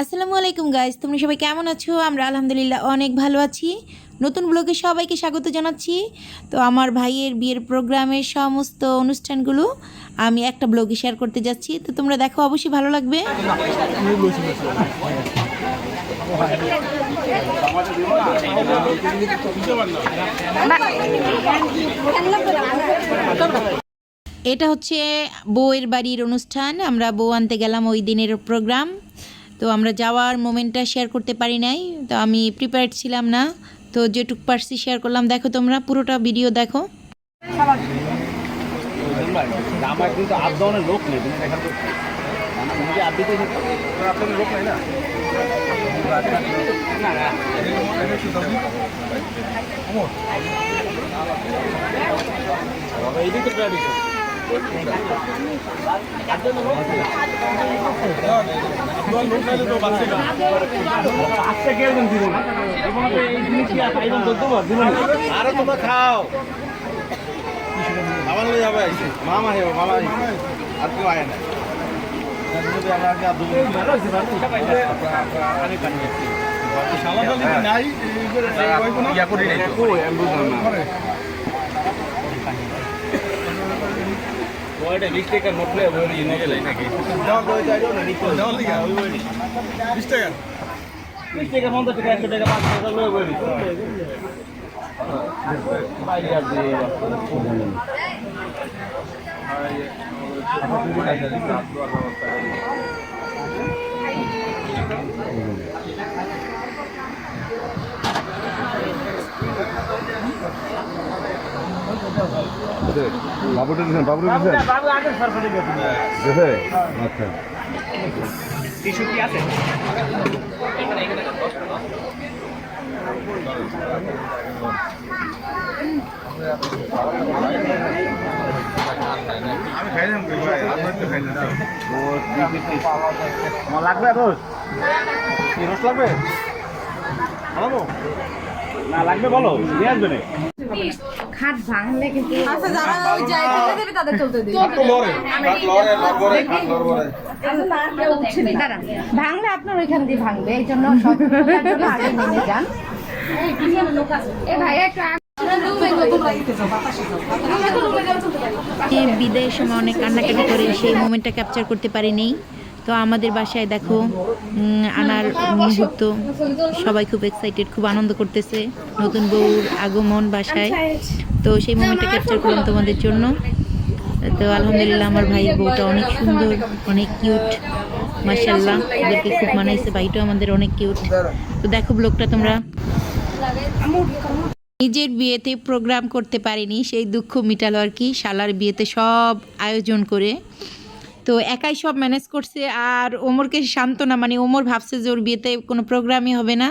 আসসালামু আলাইকুম গাইজ তোমরা সবাই কেমন আছো? আমরা আলহামদুলিল্লাহ অনেক ভালো আছি। নতুন ব্লগে সবাইকে স্বাগত জানাচ্ছি। তো আমার ভাইয়ের বিয়ের প্রোগ্রামের সমস্ত অনুষ্ঠানগুলো আমি একটা ব্লগে শেয়ার করতে যাচ্ছি। তো তোমরা দেখো, অবশ্যই ভালো লাগবে। এটা হচ্ছে বউয়ের বাড়ির অনুষ্ঠান। আমরা বউ আনতে গেলাম ওই দিনের প্রোগ্রাম তো আমরা যাওয়ার মোমেন্টটা শেয়ার করতে পারি নাই। তো আমি প্রিপেয়ার্ড ছিলাম না। তো যেটুক পারছি শেয়ার করলাম। দেখো তোমরা পুরোটা ভিডিও দেখো। আমার কিন্তু আপ লোক নেই তুমি দেখা তো তুমি যে আপ দিতে আপনাদের লোক নাই না? না না। এইদিকে আর তোমরা খাও। আমার যাবে মামা হেও মামা আর কেউ আয় না। নাই ইয়া করি নাই তো আমি বুঝলাম না ওইটা বিশ টাকা নোট লয়ে বই নিয়ে গেলে নাকি ওই বিশ টাকা বিশ টাকা পঞ্চাশ টাকা একশো টাকা পাঁচ টাকা লয়ে বই বাইরে আর দিয়ে বাবুটা দিয়েছেন দিয়েছেন দেখে আচ্ছা। টিস্যু কি আছে? আমি খাই যাম ভাই? আপনার তো খাই যাম আমার লাগবে রোজ কি রোজ লাগবে? না লাগবে বলো নিয়ে আসবে না খাট ভাঙলে কিন্তু আচ্ছা যারা ওই জায়গাটা দেবে তাদের চলতে দিন কেউ উঠছে না। দাঁড়ান। ভাঙলে আপনার ওইখান দিয়ে ভাঙবে এই জন্য সব আগে নেমে যান। এ ভাই একটা বিদায়ের সময় অনেক কান্নাকাটি করে সেই মোমেন্টটা ক্যাপচার করতে পারিনি? তো আমাদের বাসায় দেখো আনার মুহূর্ত সবাই খুব এক্সাইটেড খুব আনন্দ করতেছে নতুন বউর আগমন বাসায়। তো সেই মোমেন্টটা ক্যাপচার করলাম তোমাদের জন্য। তো আলহামদুলিল্লাহ আমার ভাই বউটা অনেক সুন্দর, অনেক কিউট মার্শাল্লাহ ওদেরকে খুব মানাইছে, ভাইটাও আমাদের অনেক কিউট তো দেখো ব্লগটা তোমরা। নিজের বিয়েতে প্রোগ্রাম করতে পারিনি, সেই দুঃখ মিটালো আর কি, শালার বিয়েতে সব আয়োজন করে। তো একাই সব ম্যানেজ করছে আর ওমরকে সান্ত্বনা মানে ওমর ভাবছে যে ওর বিয়েতে কোনো প্রোগ্রামই হবে না।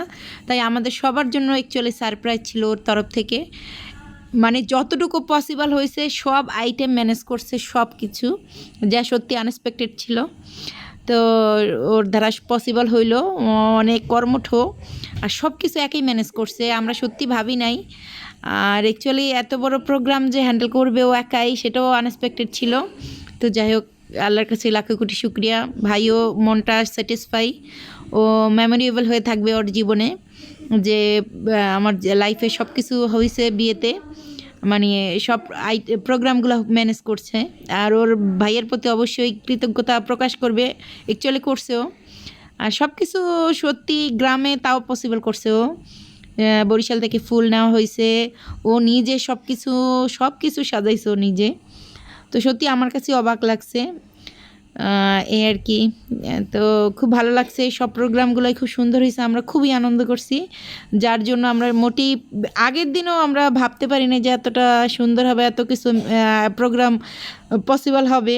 তাই আমাদের সবার জন্য অ্যাকচুয়ালি সারপ্রাইজ ছিল ওর তরফ থেকে। মানে যতটুকু পসিবল হয়েছে, সব আইটেম ম্যানেজ করছে, সব কিছু যা সত্যি আনএক্সপেক্টেড ছিল। তো ওর দ্বারা পসিবল হইল, অনেক কর্মঠ আর সব কিছু একই ম্যানেজ করছে, আমরা সত্যি ভাবি নাই। আর অ্যাকচুয়ালি এত বড় প্রোগ্রাম যে হ্যান্ডেল করবে ও একাই, সেটাও আনএক্সপেক্টেড ছিল। তো যাই হোক আল্লাহর কাছে লাখো কোটি শুক্রিয়া। ভাইও মনটা স্যাটিসফাই ও মেমোরেবল হয়ে থাকবে ওর জীবনে, যে আমার লাইফে সব কিছু হয়েছে বিয়েতে মানে সব আই প্রোগ্রামগুলো ম্যানেজ করছে। আর ওর ভাইয়ের প্রতি অবশ্যই কৃতজ্ঞতা প্রকাশ করবে অ্যাকচুয়ালি করছেও আর সব কিছু সত্যি গ্রামে তাও পসিবল করছে ও। বরিশাল থেকে ফুল নেওয়া হয়েছে ও নিজে সব কিছু সব কিছু সাজাইছে ও নিজে। তো সত্যি আমার কাছে অবাক লাগছে। আহ, এই আর কি। তো খুব ভালো লাগছে সব প্রোগ্রামগুলোই খুব সুন্দর হয়েছে আমরা খুবই আনন্দ করছি। যার জন্য আমরা মোটেই আগের দিনও আমরা ভাবতে পারিনি যে এতটা সুন্দর হবে এত কিছু প্রোগ্রাম পসিবল হবে।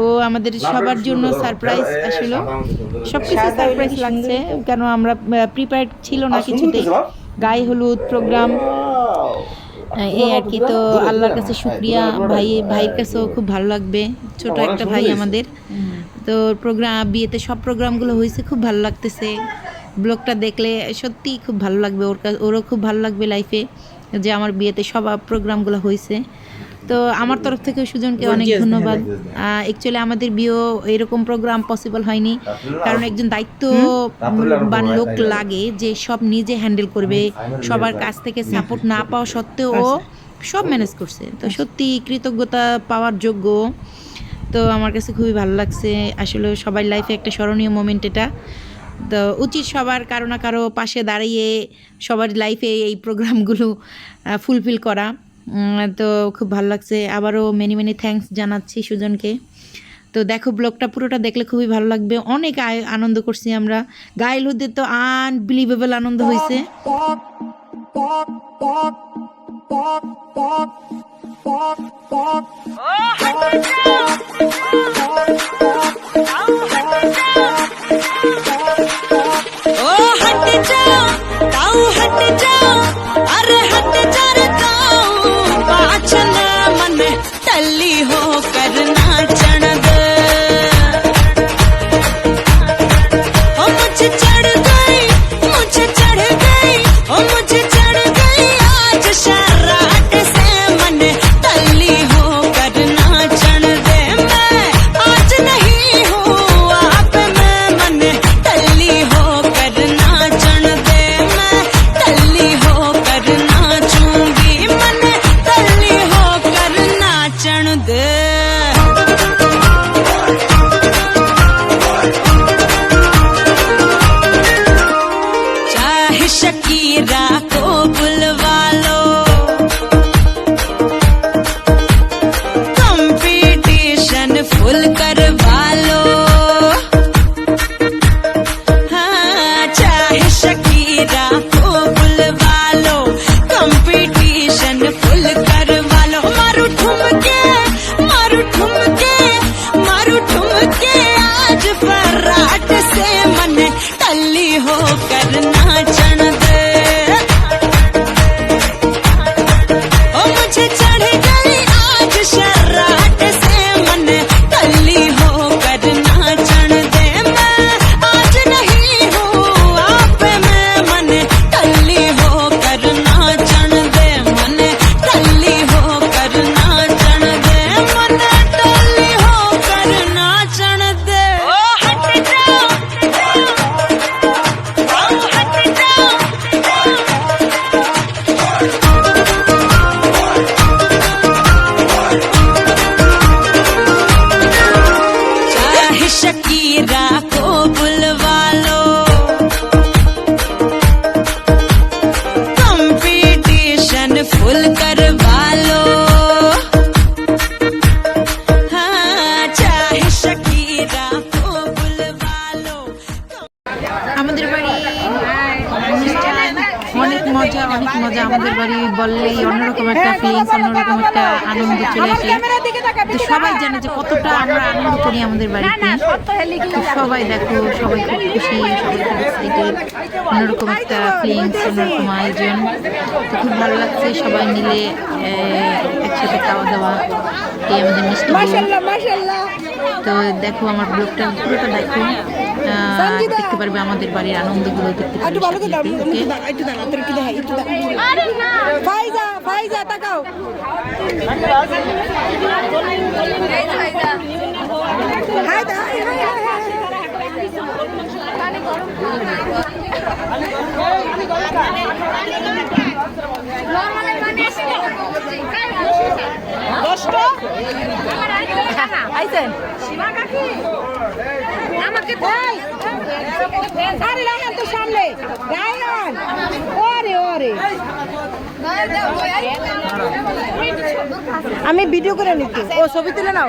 ও আমাদের সবার জন্য সারপ্রাইজ আসলো। সব কিছু সারপ্রাইজ লাগছে কেন আমরা প্রিপেয়ার্ড ছিল না কিছুতেই। গায়ে হলুদ প্রোগ্রাম। এই আর কি তো আল্লাহর কাছে শুক্রিয়া। ভাই ভাইয়ের কাছেও খুব ভালো লাগবে। ছোট একটা ভাই আমাদের। তো প্রোগ্রাম বিয়েতে সব প্রোগ্রামগুলো হয়েছে খুব ভালো লাগতেছে। ব্লগটা দেখলে সত্যি খুব ভালো লাগবে। ওর কাছে ওরও খুব ভালো লাগবে লাইফে যে আমার বিয়েতে সব প্রোগ্রামগুলো হয়েছে। তো আমার তরফ থেকে সুজনকে অনেক ধন্যবাদ। অ্যাকচুয়ালি আমাদের বিয়েও এরকম প্রোগ্রাম পসিবল হয়নি। কারণ একজন দায়িত্ববান লোক লাগে যে সব নিজে হ্যান্ডেল করবে সবার কাছ থেকে সাপোর্ট না পাওয়া সত্ত্বেও ও সব ম্যানেজ করছে। তো সত্যি কৃতজ্ঞতা পাওয়ার যোগ্য। তো আমার কাছে খুবই ভালো লাগছে। আসলে সবার লাইফে একটা স্মরণীয় মোমেন্ট এটা। তো উচিত সবার কারও না কারও পাশে দাঁড়িয়ে সবার লাইফে এই প্রোগ্রামগুলো ফুলফিল করা। তো খুব ভালো লাগছে। আবারও মেনি মেনি থ্যাংকস জানাচ্ছি সুজনকে। তো দেখো ব্লগটা পুরোটা দেখলে খুবই ভালো লাগবে। অনেক আনন্দ করছি আমরা। গাইল হুদের তো আনবিলিভেবল আনন্দ হয়েছে ও যাও তাও হাঁটতে যাও বললেই অন্যরকম একটা ফিলিংস অন্যরকম একটা আনন্দ চলে আসে। তো সবাই জানে যে কতটা আমরা আনন্দ করি আমাদের বাড়িতে। সবাই দেখো সবাই খুব খুশি সবাই খুব এক্সাইটেড অন্যরকম একটা ফিলিংস অন্যরকম আয়োজন। তো খুব ভালো লাগছে সবাই মিলে একসাথে খাওয়া দাওয়া এই আমাদের মিষ্টি। তো দেখো আমার ব্লগটা পুরোটা দেখো। দেখতে পারবে আমাদের বাড়ির আনন্দগুলো দেখতে পারবে? ফাইজা ফাইজা তাকাও। আইছেন আমাকে আরে রায়হান তো সামনে। রায়হান, ওরে ওরে। আমি ভিডিও করে নিচ্ছি। ও ছবি তুলে নাও।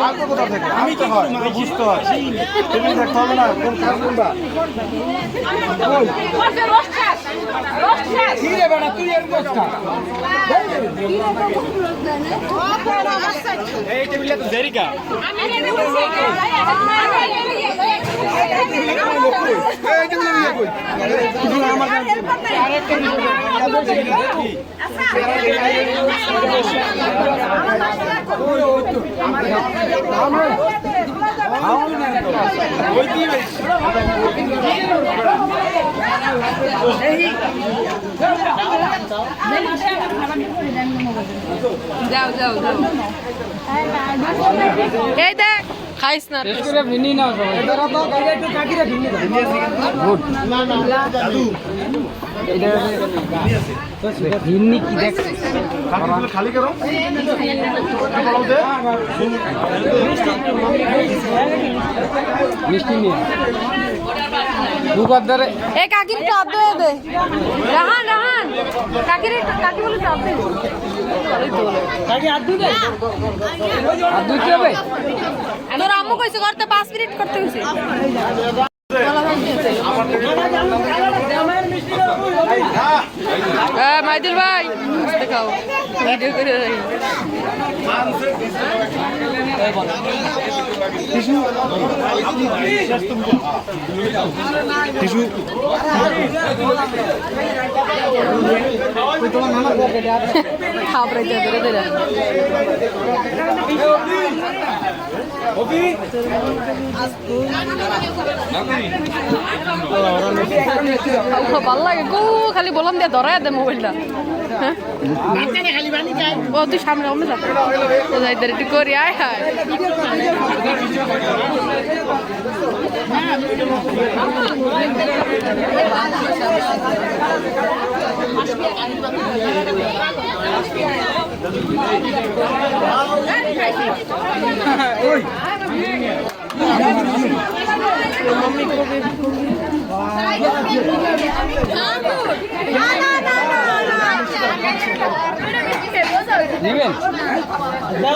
আসব আমি তো হয় বুঝতে হয় তুমি দেখতে হবে না কোন কোনটা এই টেবিলে তো দেরি কা এই টেবিলে নিয়ে কই এই দেখ খাইস না খালি খালি করো বলো দে এই কাকির টপ দিয়ে দে। রাহান রাহান। কাকির কাকি বলে টপ দে। তোর আম্মু কইছে করতে পাঁচ মিনিট করতে কইছে হ্যাঁ মাইদুল ভাই। দেখাও। ভিডিও করে রাখি। খাবড়াইতে ধরে ধরে। ভালো লাগে খালি বললাম দিয়ে ধরাই দে মোবাইলটা? ও তুই সামনে অন্য যাইদের একটু করি আয় হায় ওই मम्मी को भी ना নেবেন? তো